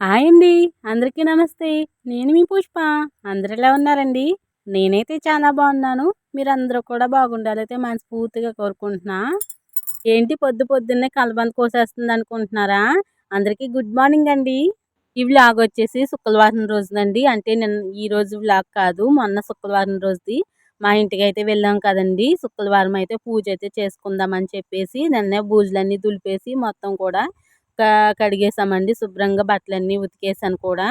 Hi అండి అందరికీ నమస్తే. నేను మీ పుష్ప. అందరు ఎలా ఉన్నారండి? నేనైతే చాలా బాగున్నాను. మీరు అందరూ కూడా బాగుండాలైతే మనస్ఫూర్తిగా కోరుకుంటున్నా. ఏంటి పొద్దు పొద్దున్నే కలబంద కోసేస్తుంది అనుకుంటున్నారా? అందరికీ గుడ్ మార్నింగ్ అండి. ఈ వ్లాగ్ వచ్చేసి శుక్రవారం రోజునండి. అంటే నేను ఈ రోజు వ్లాగ్ కాదు మొన్న శుక్రవారం రోజుది. మా ఇంటికి అయితే వెళ్ళాం కదండి. శుక్రవారం అయితే పూజ అయితే చేసుకుందామని చెప్పేసి నిన్నే బూజులన్నీ దులిపేసి మొత్తం కూడా కడిగేసామండి. శుభ్రంగా బట్టలన్నీ ఉతికేసాను కూడా.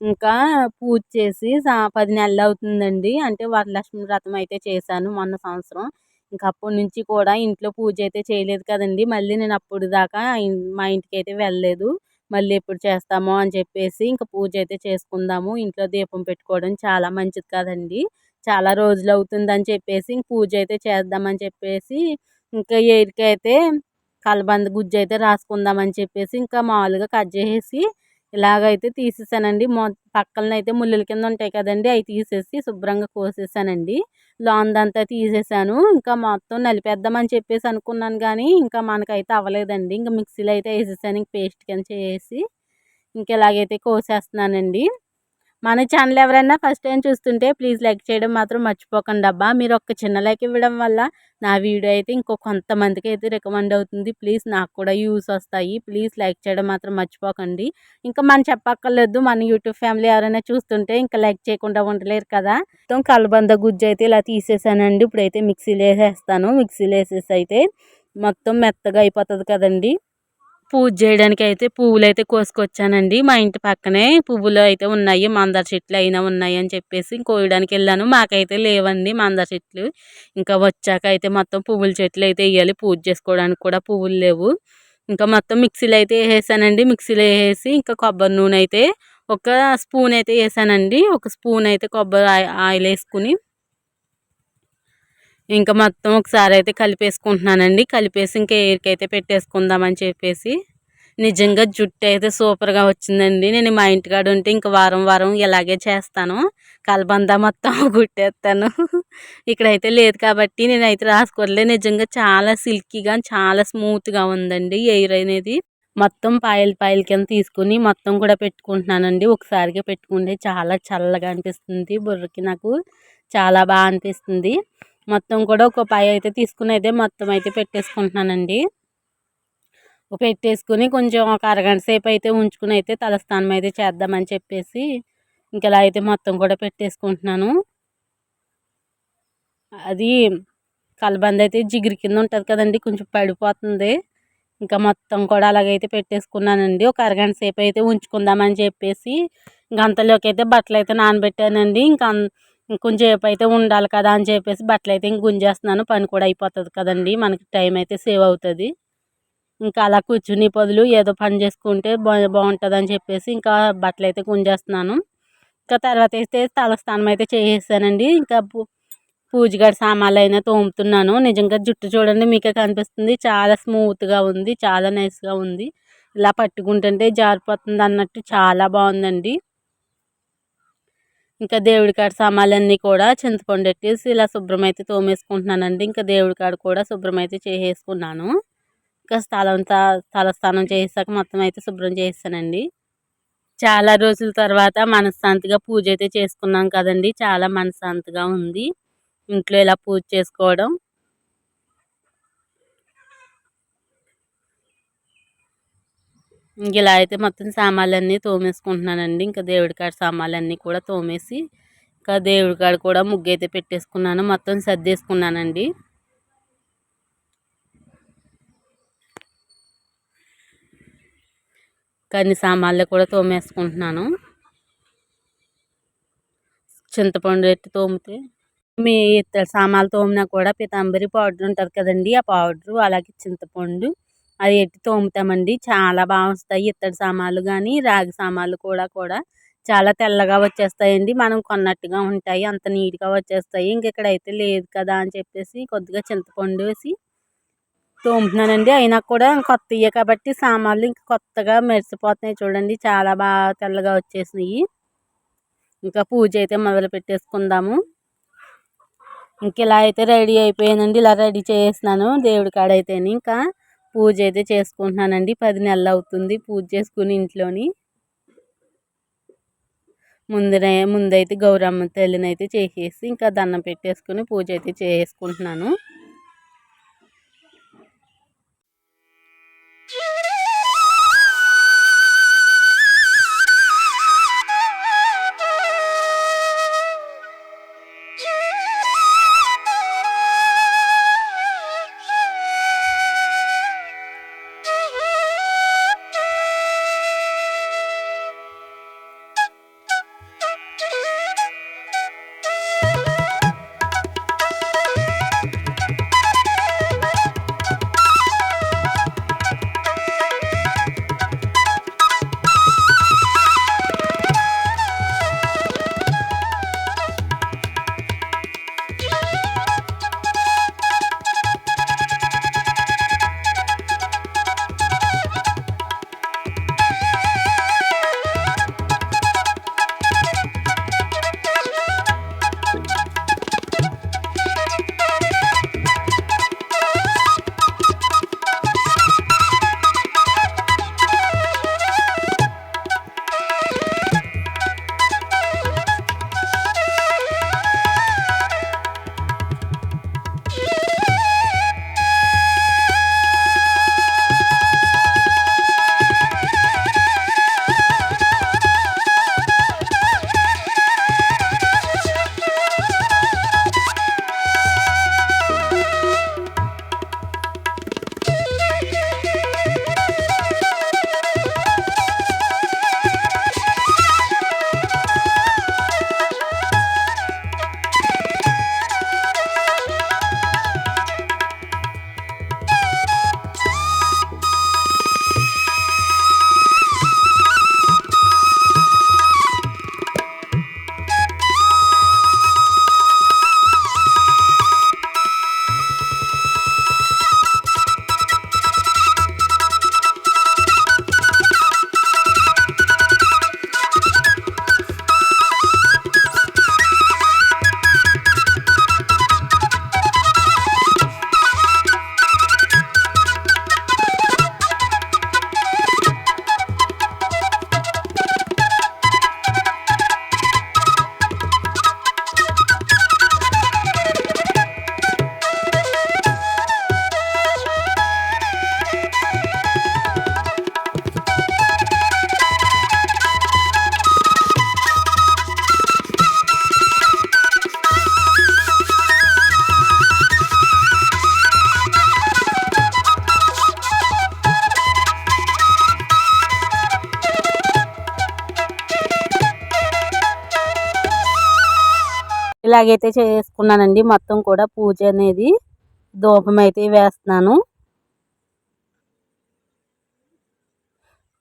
ఇంకా పూజ చేసి పది నెలలు అవుతుందండి. అంటే వరలక్ష్మి వ్రతం అయితే చేశాను మొన్న సంవత్సరం. ఇంకా అప్పటి నుంచి కూడా ఇంట్లో పూజ అయితే చేయలేదు కదండి. మళ్ళీ నేను అప్పుడు దాకా మా ఇంటికి అయితే వెళ్ళలేదు. మళ్ళీ ఎప్పుడు చేస్తామో అని చెప్పేసి ఇంకా పూజ అయితే చేసుకుందాము. ఇంట్లో దీపం పెట్టుకోవడం చాలా మంచిది కదండి. చాలా రోజులు అవుతుందని చెప్పేసి ఇంక పూజ అయితే చేద్దామని చెప్పేసి ఇంకా ఏరికైతే కలబంద గుజ్జు అయితే రాసుకుందామని చెప్పేసి ఇంకా మామూలుగా కట్ చేసేసి ఇలాగైతే తీసేసానండి. మొ పక్కన అయితే ముళ్ళుల కింద ఉంటాయి కదండి అవి తీసేసి శుభ్రంగా కోసేసానండి. లోందంతా తీసేసాను. ఇంకా మొత్తం నలిపేద్దామని చెప్పేసి అనుకున్నాను కానీ ఇంకా మనకైతే అవ్వలేదండి. ఇంకా మిక్సీలో అయితే వేసేసాను ఇంక పేస్ట్ కింద చేసి ఇంక ఇలాగైతే కోసేస్తున్నానండి. మన ఛానల్ ఎవరైనా ఫస్ట్ టైం చూస్తుంటే ప్లీజ్ లైక్ చేయడం మాత్రం మర్చిపోకండి అబ్బా. మీరు ఒక్క చిన్న లైక్ ఇవ్వడం వల్ల నా వీడియో అయితే ఇంకో కొంతమందికి అయితే రికమెండ్ అవుతుంది. ప్లీజ్ నాకు కూడా యూస్ వస్తాయి. ప్లీజ్ లైక్ చేయడం మాత్రం మర్చిపోకండి. ఇంకా మనం చెప్పక్కర్లేదు మన యూట్యూబ్ ఫ్యామిలీ ఎవరైనా చూస్తుంటే ఇంకా లైక్ చేయకుండా ఉండలేరు కదా. మొత్తం కలబంద గుజ్జు అయితే ఇలా తీసేసానండి. ఇప్పుడైతే మిక్సీలో వేసేస్తాను. మిక్సీలో వేసేసి అయితే మొత్తం మెత్తగా అయిపోతుంది కదండి. పూజ చేయడానికి అయితే పువ్వులు అయితే కోసుకొచ్చానండి. మా ఇంటి పక్కనే పువ్వులు అయితే ఉన్నాయి. మందార చెట్లు అయినా ఉన్నాయి అని చెప్పేసి కోయడానికి వెళ్ళాను. మాకైతే లేవండి మందార చెట్లు. ఇంకా వచ్చాక అయితే మొత్తం పువ్వుల చెట్లు అయితే వేయాలి. పూజ చేసుకోవడానికి కూడా పువ్వులు లేవు. ఇంకా మొత్తం మిక్సీలో అయితే వేసానండి. మిక్సీలో వేసి ఇంకా కొబ్బరి నూనె అయితే ఒక స్పూన్ అయితే వేసానండి. ఒక స్పూన్ అయితే కొబ్బరి ఆయిల్ వేసుకుని ఇంకా మొత్తం ఒకసారి అయితే కలిపేసుకుంటున్నానండి. కలిపేసి ఇంకా ఎయిర్కి పెట్టేసుకుందామని చెప్పేసి. నిజంగా జుట్టు అయితే సూపర్గా వచ్చిందండి. నేను మా ఇంటికాడ ఉంటే ఇంకా వారం వారం ఇలాగే చేస్తాను. కలబంద మొత్తం గుట్టేస్తాను ఇక్కడైతే లేదు కాబట్టి నేనైతే రాసుకోవట్లేదు. నిజంగా చాలా సిల్కీగా చాలా స్మూత్గా ఉందండి ఎయిర్ అనేది. మొత్తం పాయలు పాయల కింద తీసుకుని మొత్తం కూడా పెట్టుకుంటున్నానండి. ఒకసారిగా పెట్టుకుంటే చాలా చల్లగా అనిపిస్తుంది. బుర్రకి నాకు చాలా బాగా అనిపిస్తుంది. మొత్తం కూడా ఒక పాయ అయితే తీసుకుని అయితే మొత్తం అయితే పెట్టేసుకుంటున్నానండి. పెట్టేసుకుని కొంచెం ఒక అరగంట సేపు అయితే ఉంచుకుని అయితే తలస్నానం అయితే చేద్దామని చెప్పేసి ఇంకలా అయితే మొత్తం కూడా పెట్టేసుకుంటున్నాను. అది కలబంద అయితే జిగిరి కింద ఉంటుంది కదండి కొంచెం పడిపోతుంది. ఇంకా మొత్తం కూడా అలాగైతే పెట్టేసుకున్నానండి. ఒక అరగంట సేపు అయితే ఉంచుకుందామని చెప్పేసి ఇంకా అంతలోకి అయితే బట్టలు అయితే నానబెట్టానండి. ఇంకా కొంచెం సేపు అయితే ఉండాలి కదా అని చెప్పేసి బట్టలు అయితే ఇంక గుంజేస్తున్నాను. పని కూడా అయిపోతుంది కదండి. మనకి టైం అయితే సేవ్ అవుతుంది. ఇంకా అలా కూర్చుని పొదులు ఏదో పని చేసుకుంటే బా బాగుంటుంది అని చెప్పేసి ఇంకా బట్టలు అయితే గుంజేస్తున్నాను. ఇంకా తర్వాత అయితే తలస్నానం అయితే చేసేసానండి. ఇంకా పూజగారి సామాన్లు అయినా తోముతున్నాను. నిజంగా జుట్టు చూడండి మీకే కనిపిస్తుంది. చాలా స్మూత్గా ఉంది. చాలా నైస్గా ఉంది. ఇలా పట్టుకుంటుంటే జారిపోతుంది అన్నట్టు చాలా బాగుందండి. ఇంకా దేవుడి కాడ సామాన్లన్నీ కూడా చింతపండు పెట్టేసి ఇలా శుభ్రం అయితే తోమేసుకుంటున్నానండి. ఇంకా దేవుడి కాడ కూడా శుభ్రం అయితే చేసేసుకున్నాను. ఇంకా స్థలం తలస్నానం చేసాక మొత్తం అయితే శుభ్రం చేస్తానండి చాలా రోజుల తర్వాత మనశ్శాంతిగా పూజ అయితే చేసుకున్నాం కదండి. చాలా మనశ్శాంతిగా ఉంది. ఇంట్లో ఇలా పూజ చేసుకోవడం ఇంక ఇలా అయితే మొత్తం సామాన్లన్నీ తోమేసుకుంటున్నానండి. ఇంకా దేవుడి కాడ సామాన్లన్నీ కూడా తోమేసి ఇంకా దేవుడి కాడ కూడా ముగ్గు అయితే పెట్టేసుకున్నాను. మొత్తం సర్దేసుకున్నానండి. కన్ని సామాన్లు కూడా తోమేసుకుంటున్నాను. చింతపండు ఎట్టి తోమితే మీ సామాన్లు తోమినా కూడా పితాంబరి పౌడర్ ఉంటుంది కదండి ఆ పౌడరు అలాగే చింతపండు అది ఎట్టి తోముతామండి. చాలా బాగా వస్తాయి ఇత్తడి సామాన్లు కానీ రాగి సామాన్లు కూడా కూడా. చాలా తెల్లగా వచ్చేస్తాయండి. మనం కొన్నట్టుగా ఉంటాయి. అంత నీట్గా వచ్చేస్తాయి. ఇంక ఇక్కడైతే లేదు కదా అని చెప్పేసి కొద్దిగా చింతపండు వేసి తోముతున్నానండి. అయినా కూడా కొత్తయే కాబట్టి సామాన్లు ఇంకా కొత్తగా మెరిసిపోతున్నాయి చూడండి. చాలా బాగా తెల్లగా వచ్చేసినాయి. ఇంకా పూజ అయితే మొదలు పెట్టేసుకుందాము. ఇంక ఇలా అయితే రెడీ అయిపోయానండి. ఇలా రెడీ చేసినాను దేవుడి కాడైతే ఇంకా పూజ అయితే చేసుకుంటున్నానండి. పది నెలలు అవుతుంది పూజ చేసుకుని ఇంట్లోని. ముందర ముందైతే గౌరమ్మ తల్లిని అయితే చేసేసి ఇంకా దండం పెట్టేసుకుని పూజ అయితే చేసుకుంటున్నాను. ఇలాగైతే చేసుకున్నానండి. మొత్తం కూడా పూజ అనేది దూపం అయితే వేస్తున్నాను.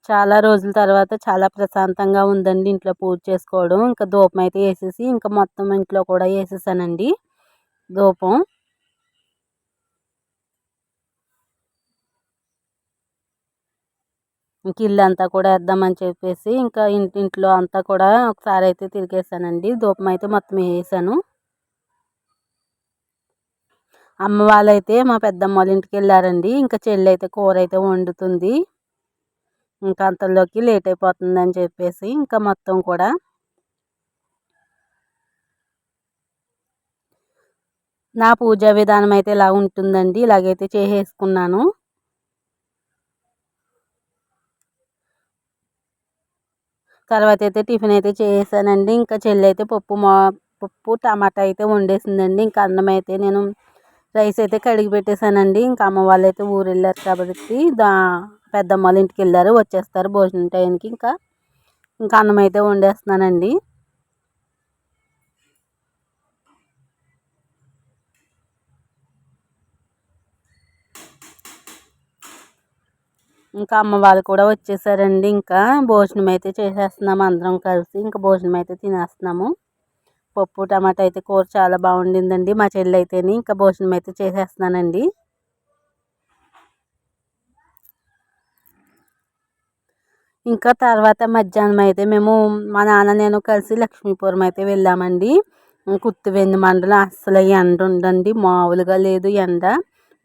చాలా రోజుల తర్వాత చాలా ప్రశాంతంగా ఉందండి ఇంట్లో పూజ చేసుకోవడం. ఇంకా ధూపం అయితే వేసేసి ఇంకా మొత్తం ఇంట్లో కూడా వేసేసానండి ధూపం. ఇంక ఇల్లు అంతా కూడా వేద్దామని చెప్పేసి ఇంకా ఇంట్లో అంతా కూడా ఒకసారి అయితే తిరిగేసానండి. ధూపం అయితే మొత్తం వేసాను. అమ్మ వాళ్ళైతే మా పెద్దమ్మ వాళ్ళ ఇంటికి వెళ్ళారండి. ఇంకా చెల్లి అయితే కూర అయితే వండుతుంది. ఇంకా అంతలోకి లేట్ అయిపోతుందని చెప్పేసి ఇంకా మొత్తం కూడా. నా పూజా విధానం అయితే ఇలా ఉంటుందండి. ఇలాగైతే చేసేసుకున్నాను. తర్వాత అయితే టిఫిన్ అయితే చేసానండి ఇంకా చెల్లి అయితే పప్పు మా పప్పు టమాటా అయితే వండేసిందండి. ఇంకా అన్నం అయితే నేను రైస్ అయితే కడిగి పెట్టేశానండి ఇంకా అమ్మ వాళ్ళు అయితే ఊరు వెళ్ళారు కాబట్టి దా పెద్దమ్మ వాళ్ళ ఇంటికి వెళ్ళారు వచ్చేస్తారు భోజనం టైంకి. ఇంకా ఇంకా అన్నం అయితే వండేస్తున్నానండి. ఇంకా అమ్మ వాళ్ళు కూడా వచ్చేసారండి. ఇంకా భోజనం అయితే చేసేస్తున్నాము అందరం కలిసి. ఇంకా భోజనం అయితే తినేస్తున్నాము. పప్పు టమాటా అయితే కూర చాలా బాగుండిందండి. మా చెల్లి అయితేని ఇంకా భోజనం అయితే చేసేస్తున్నానండి. ఇంకా తర్వాత మధ్యాహ్నం అయితే మేము మా నాన్న నేను కలిసి లక్ష్మీపురం అయితే వెళ్ళామండి. కుత్తివెంది మండలం. అస్సలు ఎండ ఉండండి మామూలుగా లేదు ఎండ.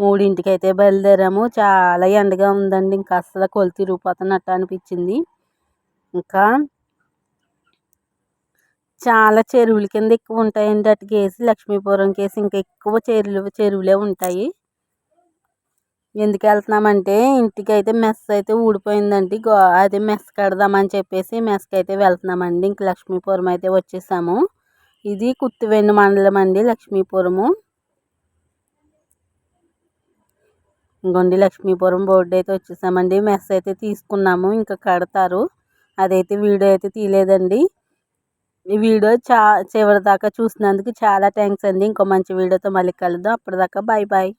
మూడింటికి అయితే బయలుదేరాము. చాలా ఎండగా ఉందండి. ఇంకా అస్సలు కొలు తిరిగిపోతున్నట్టు అనిపించింది. ఇంకా చాలా చెరువుల కింద ఎక్కువ ఉంటాయండి. అటు కేసి లక్ష్మీపురం కేసి ఇంకా ఎక్కువ చెరువులు చెరువులే ఉంటాయి. ఎందుకు వెళ్తున్నామంటే ఇంటికి అయితే మెస్ అయితే ఊడిపోయిందండి. గో అదే మెస్ కడదామని చెప్పేసి మెస్కి అయితే వెళ్తున్నామండి. ఇంక లక్ష్మీపురం అయితే వచ్చేసాము. ఇది కుత్తివెన్ను మండలం అండి లక్ష్మీపురము. ఇంకోండి లక్ష్మీపురం బోర్డు అయితే వచ్చేసామండి. మెస్ అయితే తీసుకున్నాము. ఇంకా కడతారు. అదైతే వీడియో అయితే తీయలేదండి. ఈ వీడియో చా చివరి దాకా చూసినందుకు చాలా థ్యాంక్స్ అండి. ఇంకో మంచి వీడియోతో మళ్ళీ కలుద్దాం. అప్పటిదాకా బాయ్ బాయ్